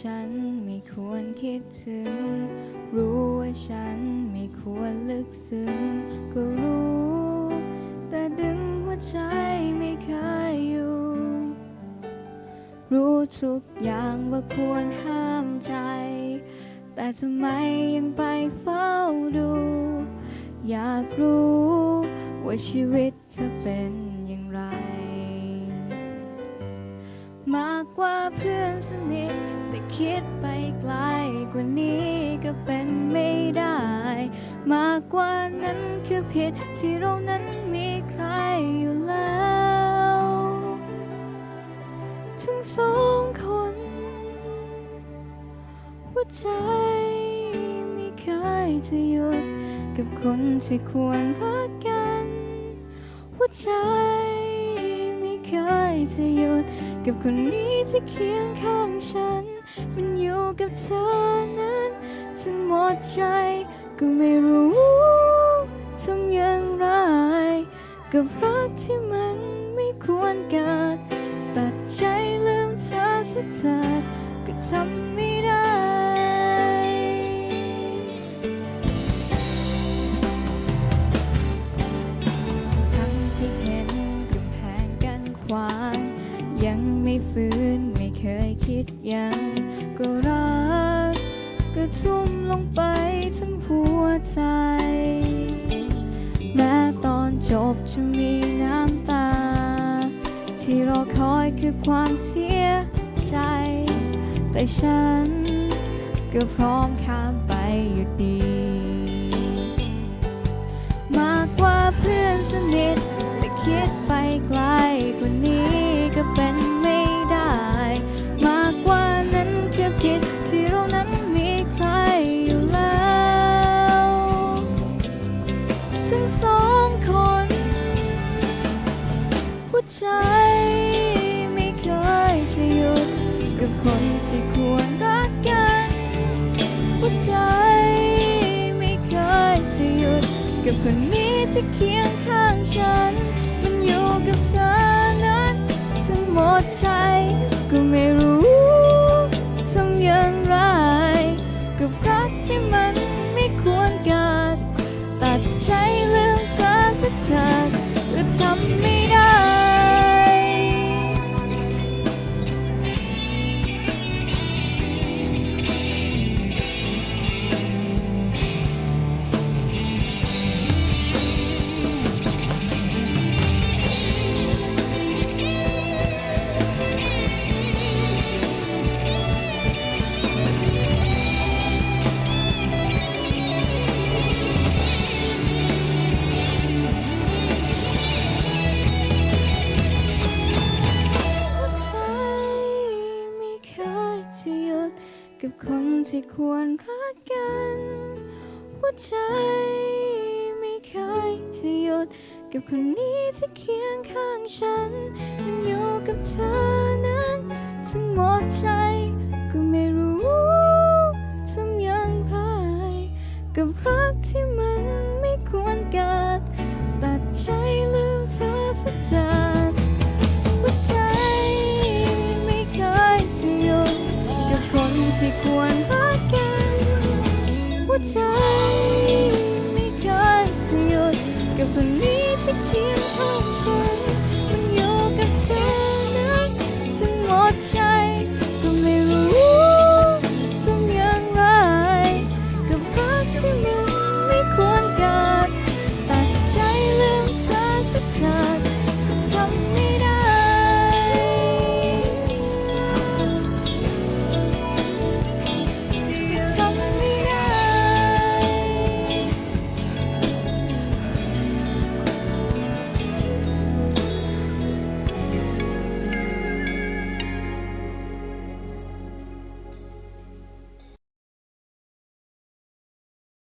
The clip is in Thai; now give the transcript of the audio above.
ฉันไม่ควรคิดถึง รู้ว่าฉันไม่ควรลึกซึ้ง ก็รู้ แต่ดึงหัวใจไม่เคยอยู่ รู้ทุกอย่างว่าควรห้ามใจ แต่ทำไมยังไปเฝ้าดู อยากรู้ ว่าชีวิตจะเป็นอย่างไร กว่าเพื่อนสนิท แต่คิดไปไกลกว่านี้ก็เป็นไม่ได้ มากกว่านั้นคือผิดที่เรานั้นมีใครอยู่แล้วทั้งสองคนหัวใจไม่เคยจะหยุด กับคนที่ควรรักกันหัวใจ จะหยุด กับคนนี้ที่เคียงข้างฉัน มันอยู่กับเธอนั้นฉันหมดใจก็ไม่รู้ทำอย่างไรกับรักที่มันไม่ควรเกิดตัดใจลืมเธอสักเถิดก็ทำไม่ได้ ยังไม่ฟื้นไม่เคยคิดยัง ก็รัก ก็ทุ่มลงไปทั้งหัวใจ แม้ตอนจบจะมีน้ำตา ที่รอคอยคือความเสียใจ แต่ฉัน ก็พร้อมข้ามไปอยู่ดี มากกว่าเพื่อนสนิทแต่คิดไปไกล คนนี้ที่เคียงข้างฉัน มันอยู่กับเธอนั้นฉันหมดใจก็ไม่รู้ทำอย่างไรกับรักที่มัน กับคนที่ควรรักกันหัวใจไม่เคยจะหยุดกับคนนี้ที่เคียงข้างฉัน มันอยู่กับเธอนั้นทั้งหมดใจก็ไม่รู้ทำอย่างไรกับรักที่มันไม่ควรเกิดตัดใจลืมเธอสักเกั